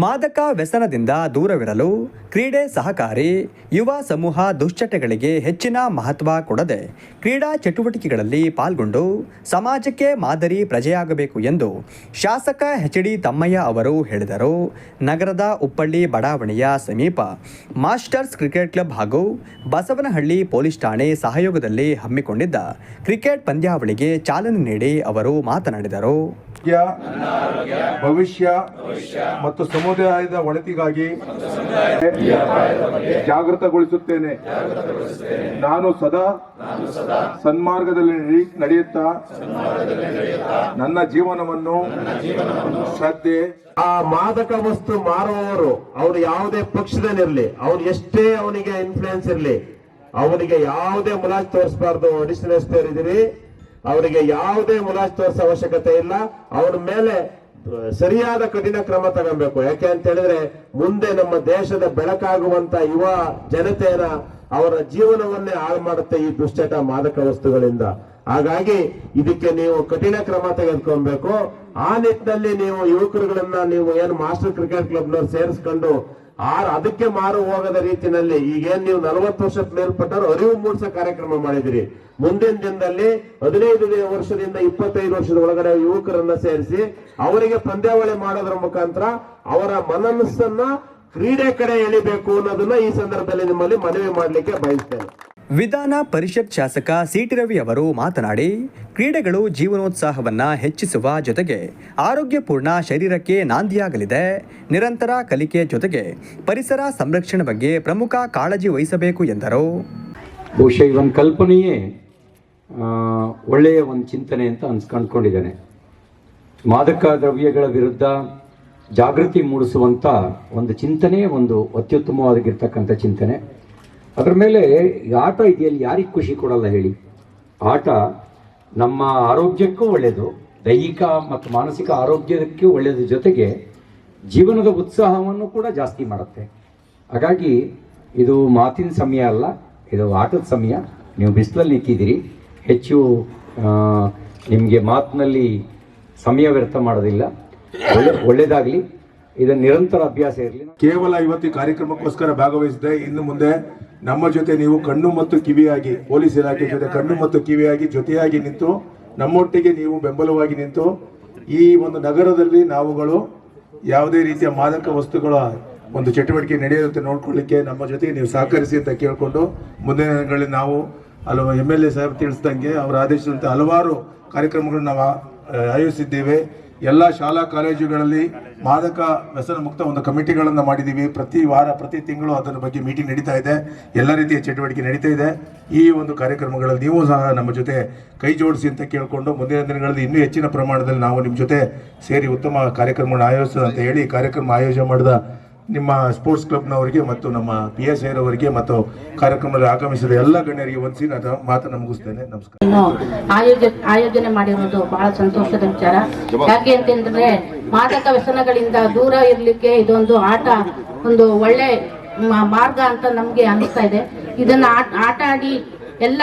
ಮಾದಕ ವ್ಯಸನದಿಂದ ದೂರವಿರಲು ಕ್ರೀಡೆ ಸಹಕಾರಿ, ಯುವ ಸಮೂಹ ದುಶ್ಚಟಗಳಿಗೆ ಹೆಚ್ಚಿನ ಮಹತ್ವ ಕೊಡದೆ ಕ್ರೀಡಾ ಚಟುವಟಿಕೆಗಳಲ್ಲಿ ಪಾಲ್ಗೊಂಡು ಸಮಾಜಕ್ಕೆ ಮಾದರಿ ಪ್ರಜೆಯಾಗಬೇಕು ಎಂದು ಶಾಸಕ ಎಚ್ ಡಿ ತಮ್ಮಯ್ಯ ಅವರು ಹೇಳಿದರು. ನಗರದ ಉಪ್ಪಳ್ಳಿ ಬಡಾವಣೆಯ ಸಮೀಪ ಮಾಸ್ಟರ್ಸ್ ಕ್ರಿಕೆಟ್ ಕ್ಲಬ್ ಹಾಗೂ ಬಸವನಹಳ್ಳಿ ಪೊಲೀಸ್ ಠಾಣೆ ಸಹಯೋಗದಲ್ಲಿ ಹಮ್ಮಿಕೊಂಡಿದ್ದ ಕ್ರಿಕೆಟ್ ಪಂದ್ಯಾವಳಿಗೆ ಚಾಲನೆ ನೀಡಿ ಅವರು ಮಾತನಾಡಿದರು. ಭವಿಷ್ಯ ಮತ್ತು ಸಮುದಾಯದ ಒಳಿತಿಗಾಗಿ ಜಾಗೃತಗೊಳಿಸುತ್ತೇನೆ. ನಾನು ಸದಾ ಸನ್ಮಾರ್ಗದಲ್ಲಿ ನಡೆ- ನಡೆಯುತ್ತಾ ನನ್ನ ಜೀವನವನ್ನು ಶ್ರದ್ಧೆ ಆ ಮಾದಕ ವಸ್ತು ಮಾರುವವರು, ಅವ್ರು ಯಾವುದೇ ಪಕ್ಷದಲ್ಲಿರಲಿ, ಅವ್ರು ಎಷ್ಟೇ ಅವನಿಗೆ ಇನ್ಫ್ಲೂಯೆನ್ಸ್ ಇರಲಿ, ಅವನಿಗೆ ಯಾವುದೇ ಮುಲಾಜ್ ತೋರಿಸಬಾರ್ದು ಅಡಿಷನಲ್ ಎಸ್ ಇದೀವಿ ಅವರಿಗೆ ಯಾವುದೇ ಮುಲಾಜ್ ತೋರಿಸೋ ಅವಶ್ಯಕತೆ ಇಲ್ಲ, ಅವ್ರ ಮೇಲೆ ಸರಿಯಾದ ಕಠಿಣ ಕ್ರಮ ತಗೊಬೇಕು. ಯಾಕೆ ಅಂತ ಹೇಳಿದ್ರೆ ಮುಂದೆ ನಮ್ಮ ದೇಶದ ಬೆಳಕಾಗುವಂತ ಯುವ ಜನತೆಯನ್ನ ಅವರ ಜೀವನವನ್ನೇ ಹಾಳು ಮಾಡುತ್ತೆ ಈ ದುಶ್ಚಟ ಮಾದಕ ವಸ್ತುಗಳಿಂದ. ಹಾಗಾಗಿ ಇದಕ್ಕೆ ನೀವು ಕಠಿಣ ಕ್ರಮ ತೆಗೆದುಕೊಬೇಕು ಆ ನಿಟ್ಟಿನಲ್ಲಿ ನೀವು ಯುವಕರುಗಳನ್ನ ನೀವು ಏನು ಮಾಸ್ಟರ್ ಕ್ರಿಕೆಟ್ ಕ್ಲಬ್ನವ್ರು ಸೇರಿಸ್ಕೊಂಡು ಆ ಅದಕ್ಕೆ ಮಾರು ಹೋಗದ ರೀತಿಯಲ್ಲಿ ಈಗೇನ್ ನೀವು ನಲವತ್ತು ವರ್ಷಕ್ಕೆ ಮೇಲ್ಪಟ್ಟರು ಅರಿವು ಮೂಡಿಸೋ ಕಾರ್ಯಕ್ರಮ ಮಾಡಿದಿರಿ ಮುಂದಿನ ದಿನದಲ್ಲಿ ಹದಿನೈದು ವರ್ಷದಿಂದ ಇಪ್ಪತ್ತೈದು ವರ್ಷದ ಒಳಗಡೆ ಯುವಕರನ್ನ ಸೇರಿಸಿ ಅವರಿಗೆ ಪಂದ್ಯಾವಳಿ ಮಾಡೋದ್ರ ಮುಖಾಂತರ ಅವರ ಮನಸ್ಸನ್ನ ಕ್ರೀಡೆ ಕಡೆ ಎಳಿಬೇಕು ಅನ್ನೋದನ್ನ ಈ ಸಂದರ್ಭದಲ್ಲಿ ನಿಮ್ಮಲ್ಲಿ ಮನವಿ ಮಾಡಲಿಕ್ಕೆ ಬಯಸ್ತೇನೆ. ವಿಧಾನ ಪರಿಷತ್ ಶಾಸಕ ಸಿಟಿ ರವಿ ಅವರು ಮಾತನಾಡಿ, ಕ್ರೀಡೆಗಳು ಜೀವನೋತ್ಸಾಹವನ್ನು ಹೆಚ್ಚಿಸುವ ಜೊತೆಗೆ ಆರೋಗ್ಯಪೂರ್ಣ ಶರೀರಕ್ಕೆ ನಾಂದಿಯಾಗಲಿದೆ. ನಿರಂತರ ಕಲಿಕೆ ಜೊತೆಗೆ ಪರಿಸರ ಸಂರಕ್ಷಣೆ ಬಗ್ಗೆ ಪ್ರಮುಖ ಕಾಳಜಿ ವಹಿಸಬೇಕು ಎಂದರು. ಬಹುಶಃ ಈ ಒಂದು ಕಲ್ಪನೆಯೇ ಒಳ್ಳೆಯ ಒಂದು ಚಿಂತನೆ ಅಂತ ಅನ್ಸ್ಕೊಂಡ್ಕೊಂಡಿದ್ದೇನೆ. ಮಾದಕ ದ್ರವ್ಯಗಳ ವಿರುದ್ಧ ಜಾಗೃತಿ ಮೂಡಿಸುವಂಥ ಒಂದು ಚಿಂತನೆ, ಒಂದು ಅತ್ಯುತ್ತಮವಾಗಿರ್ತಕ್ಕಂಥ ಚಿಂತನೆ. ಅದರ ಮೇಲೆ ಆಟ ಇದೆಯಲ್ಲಿ, ಯಾರಿಗೆ ಖುಷಿ ಕೊಡಲ್ಲ ಹೇಳಿ. ಆಟ ನಮ್ಮ ಆರೋಗ್ಯಕ್ಕೂ ಒಳ್ಳೆಯದು ದೈಹಿಕ ಮತ್ತು ಮಾನಸಿಕ ಆರೋಗ್ಯಕ್ಕೆ ಒಳ್ಳೆಯದು ಜೊತೆಗೆ ಜೀವನದ ಉತ್ಸಾಹವನ್ನು ಕೂಡ ಜಾಸ್ತಿ ಮಾಡುತ್ತೆ. ಹಾಗಾಗಿ ಇದು ಮಾತಿನ ಸಮಯ ಅಲ್ಲ, ಇದು ಆಟದ ಸಮಯ. ನೀವು ಬಿಸಿಲಲ್ಲಿ ನಿಂತಿದ್ದೀರಿ, ಹೆಚ್ಚು ನಿಮಗೆ ಮಾತಿನಲ್ಲಿ ಸಮಯ ವ್ಯರ್ಥ ಮಾಡೋದಿಲ್ಲ. ಒಳ್ಳೆ ಒಳ್ಳೆಯದಾಗಲಿ ಇದನ್ನು ನಿರಂತರ ಅಭ್ಯಾಸ ಇರಲಿ. ಕೇವಲ ಇವತ್ತು ಕಾರ್ಯಕ್ರಮಕ್ಕೋಸ್ಕರ ಭಾಗವಹಿಸಿದೆ. ಇನ್ನು ಮುಂದೆ ನಮ್ಮ ಜೊತೆ ನೀವು ಕಣ್ಣು ಮತ್ತು ಕಿವಿಯಾಗಿ, ಪೊಲೀಸ್ ಇಲಾಖೆ ಜೊತೆ ಕಣ್ಣು ಮತ್ತು ಕಿವಿಯಾಗಿ ಜೊತೆಯಾಗಿ ನಿಂತು, ನಮ್ಮೊಟ್ಟಿಗೆ ನೀವು ಬೆಂಬಲವಾಗಿ ನಿಂತು, ಈ ಒಂದು ನಗರದಲ್ಲಿ ನಾವುಗಳು ಯಾವುದೇ ರೀತಿಯ ಮಾದಕ ವಸ್ತುಗಳ ಒಂದು ಚಟುವಟಿಕೆ ನಡೆಯುವಂತೆ ನೋಡ್ಕೊಳ್ಳಿಕ್ಕೆ ನಮ್ಮ ಜೊತೆಗೆ ನೀವು ಸಹಕರಿಸಿ ಅಂತ ಕೇಳಿಕೊಂಡು, ಮುಂದಿನ ದಿನಗಳಲ್ಲಿ ನಾವು ಹಲವು ಎಂ ಎಲ್ ಎ ಸಾಹೇಬ್ ತಿಳಿಸ್ದಂಗೆ, ಅವರ ಆದೇಶದಂತೆ ಹಲವಾರು ಕಾರ್ಯಕ್ರಮಗಳನ್ನು ನಾವು ಆಯೋಜಿಸಿದ್ದೇವೆ. ಎಲ್ಲ ಶಾಲಾ ಕಾಲೇಜುಗಳಲ್ಲಿ ಮಾದಕ ವ್ಯಸನ ಮುಕ್ತ ಒಂದು ಕಮಿಟಿಗಳನ್ನು ಮಾಡಿದ್ದೀವಿ. ಪ್ರತಿ ವಾರ, ಪ್ರತಿ ತಿಂಗಳು ಅದರ ಬಗ್ಗೆ ಮೀಟಿಂಗ್ ನಡೀತಾ ಇದೆ. ಎಲ್ಲ ರೀತಿಯ ಚಟುವಟಿಕೆ ನಡೀತಾ ಇದೆ. ಈ ಒಂದು ಕಾರ್ಯಕ್ರಮಗಳಲ್ಲಿ ನೀವು ಸಹ ನಮ್ಮ ಜೊತೆ ಕೈ ಜೋಡಿಸಿ ಅಂತ ಕೇಳಿಕೊಂಡು ಮುಂದಿನ ದಿನಗಳಲ್ಲಿ ಇನ್ನೂ ಹೆಚ್ಚಿನ ಪ್ರಮಾಣದಲ್ಲಿ ನಾವು ನಿಮ್ಮ ಜೊತೆ ಸೇರಿ ಉತ್ತಮ ಕಾರ್ಯಕ್ರಮಗಳನ್ನು ಆಯೋಜಿಸೋದು ಅಂತ ಹೇಳಿ ಕಾರ್ಯಕ್ರಮ ಆಯೋಜನೆ ಮಾಡಿದ ನಿಮ್ಮ ಸ್ಪೋರ್ಟ್ಸ್ ಕ್ಲಬ್ನವರಿಗೆ ಮತ್ತು ನಮ್ಮ ಪಿ ಎಸ್ ಐರವರಿಗೆ ಮತ್ತು ಕಾರ್ಯಕ್ರಮದಲ್ಲಿ ಆಗಮಿಸಿದ ಎಲ್ಲ ಗಣ್ಯರಿಗೆ ವಂದಿಸಿ ನಾನು ಮಾತನ್ನು ಮುಗಿಸ್ತೇನೆ ನಮಸ್ಕಾರ. ಆಯೋಜನೆ ಮಾಡಿರೋದು ಬಹಳ ಸಂತೋಷದ ವಿಚಾರ. ಯಾಕೆ ಅಂತಂದ್ರೆ ಮಾದಕ ವ್ಯಸನಗಳಿಂದ ದೂರ ಇರಲಿಕ್ಕೆ ಇದೊಂದು ಆಟ, ಒಂದು ಒಳ್ಳೆ ಮಾರ್ಗ ಅಂತ ನಮ್ಗೆ ಅನಿಸ್ತಾ ಇದೆ. ಇದನ್ನ ಆಟ ಆಡಿ ಎಲ್ಲ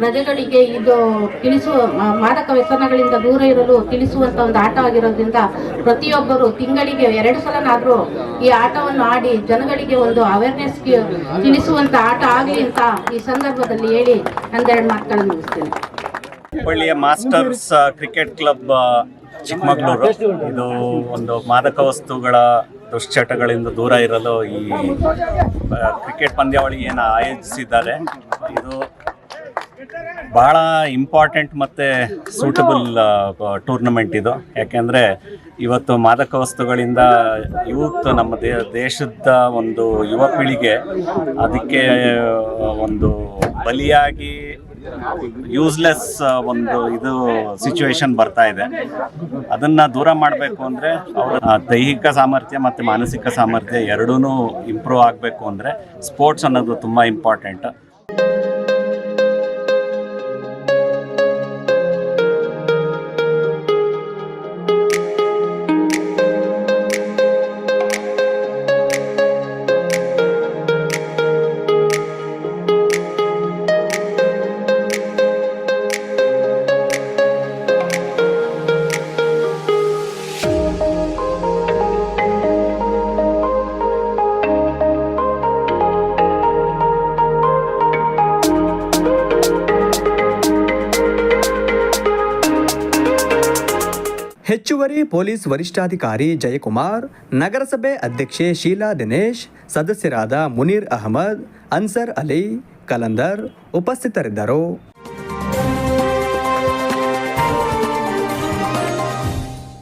ಪ್ರಜೆಗಳಿಗೆ ಇದು ತಿಳಿಸುವ ಮಾದಕ ವ್ಯಸನಗಳಿಂದ ದೂರ ಇರಲು ತಿಳಿಸುವಂತ ಒಂದು ಆಟವಾಗಿರೋದ್ರಿಂದ ಪ್ರತಿಯೊಬ್ಬರು ತಿಂಗಳಿಗೆ ಎರಡು ಸಲನಾದ್ರೂ ಈ ಆಟವನ್ನು ಆಡಿ ಜನಗಳಿಗೆ ಒಂದು ಅವೇರ್ನೆಸ್ ತಿಳಿಸುವಂತ ಆಟ ಆಗಲಿ ಅಂತ ಈ ಸಂದರ್ಭದಲ್ಲಿ ಹೇಳಿ ಒಂದೆರಡು ಮಾತುಗಳನ್ನು ಮುಗಿಸ್ತೇನೆ. ಹುಬ್ಬಳ್ಳಿಯ ಮಾಸ್ಟರ್ಸ್ ಕ್ರಿಕೆಟ್ ಕ್ಲಬ್ ಚಿಕ್ಕಮಗಳೂರು. ಇದು ಒಂದು ಮಾದಕ ವಸ್ತುಗಳ ದುಶ್ಚಟಗಳಿಂದ ದೂರ ಇರಲು ಈ ಕ್ರಿಕೆಟ್ ಪಂದ್ಯಾವಳಿ ಏನು ಆಯೋಜಿಸಿದ್ದಾರೆ. ಇದು ಬಹಳ ಇಂಪಾರ್ಟೆಂಟ್ ಮತ್ತು ಸೂಟಬಲ್ ಟೂರ್ನಮೆಂಟ್ ಇದು. ಯಾಕೆಂದರೆ ಇವತ್ತು ಮಾದಕ ವಸ್ತುಗಳಿಂದ ಯೂತ್ ನಮ್ಮ ದೇ ದೇಶದ ಒಂದು ಯುವ ಪೀಳಿಗೆ ಅದಕ್ಕೆ ಒಂದು ಬಲಿಯಾಗಿ ಯೂಸ್ಲೆಸ್ ಒಂದು ಇದು ಸಿಚುವೇಶನ್ ಬರ್ತಾ ಇದೆ. ಅದನ್ನು ದೂರ ಮಾಡಬೇಕು ಅಂದರೆ ಅವರ ದೈಹಿಕ ಸಾಮರ್ಥ್ಯ ಮತ್ತು ಮಾನಸಿಕ ಸಾಮರ್ಥ್ಯ ಎರಡೂ ಇಂಪ್ರೂವ್ ಆಗಬೇಕು ಅಂದರೆ ಸ್ಪೋರ್ಟ್ಸ್ ಅನ್ನೋದು ತುಂಬ ಇಂಪಾರ್ಟೆಂಟ್ ಹೆಚ್ಚುವರಿ ಪೊಲೀಸ್ ವರಿಷ್ಠಾಧಿಕಾರಿ ಜಯಕುಮಾರ್, ನಗರಸಭೆ ಅಧ್ಯಕ್ಷೆ ಶೀಲಾ ದಿನೇಶ್, ಸದಸ್ಯರಾದ ಮುನೀರ್ ಅಹಮದ್, ಅನ್ಸರ್ ಅಲಿ, ಕಲಂದರ್ ಉಪಸ್ಥಿತರಿದ್ದರು.